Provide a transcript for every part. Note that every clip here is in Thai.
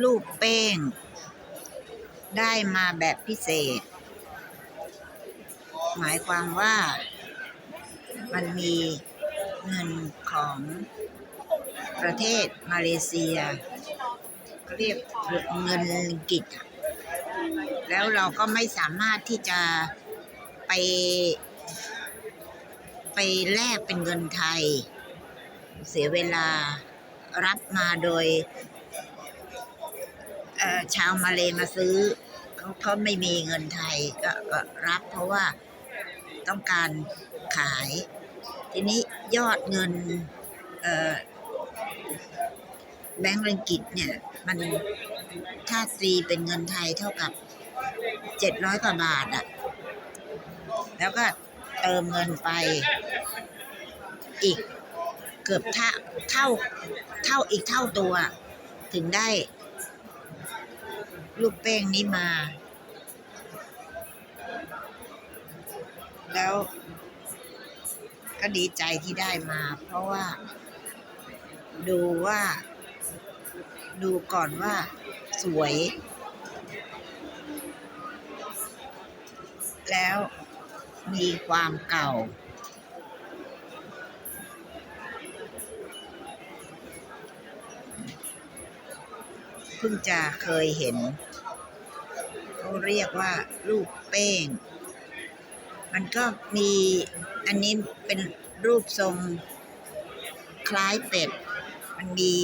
รูปเป้ง ได้มาแบบพิเศษ หมายความว่ามันมีเงินของประเทศมาเลเซียเรียกเงินลิงกิตแล้วเราก็ไม่สามารถที่จะไป ไปแลกเป็นเงินไทย เสียเวลารับมาโดย ชาวมาเลมาซื้อเขาเขาไม่มีเงินไทยก็ก็รับเพราะว่าต้องการขาย ทีนี้ยอดเงินแบงก์ริงกิตเนี่ย มันถ้าตีเป็นเงินไทยเท่ากับเจ็ดร้อยกว่าบาทอะแล้วก็เติมเงินไปอีกเกือบเท่าเท่าเท่าอีกเท่าตัว ถึงได้ ลูกเป้งนี้มา แล้วก็ดีใจที่ได้มา เพราะว่า ดูว่า ดูก่อนว่าสวย แล้วมีความเก่า พิ่งจะเคยเห็นเขาเรียกว่ารูปเป้ง มันก็มีอันนี้เป็นรูปทรงคล้ายเป็ด มันมี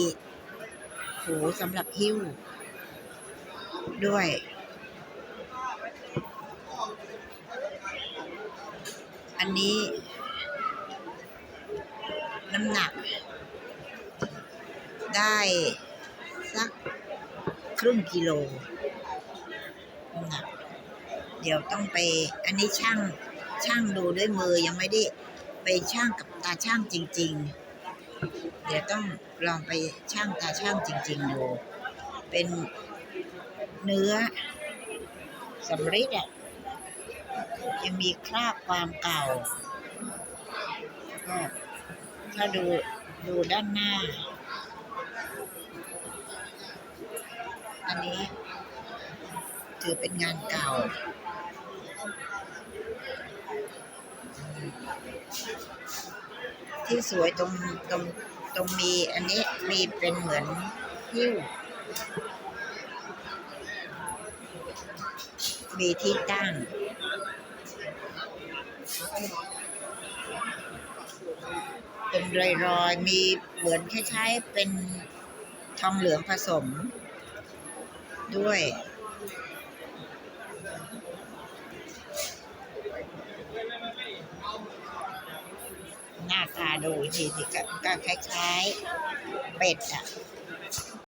หูสำหรับหิ้ว ด้วย อันนี้ น้ำหนัก ได้สัก ครึ่งกิโลน้ำหนักเดี๋ยวต้องไป อันนี้ช่างช่างดูด้วยมือยังไม่ได้ไปช่างกับตาช่างจริง ๆ เดี๋ยวต้องลองไปช่างตาช่างจริง ๆ ดู เป็นเนื้อสำริดอะยังมีคราบความเก่า ก็ถ้าดูดูด้านหน้า อันนี้ถือเป็นงานเก่า ที่สวยตรงตรงตรงมีอันนี้มีเป็นเหมือนหิ้ว มีที่ตั้งเป็นรอยๆ มีเหมือนคล้ายๆ เป็นทองเหลืองผสม ด้วย หน้าตาดูทีสิก็คล้ายๆ เป็ดอะ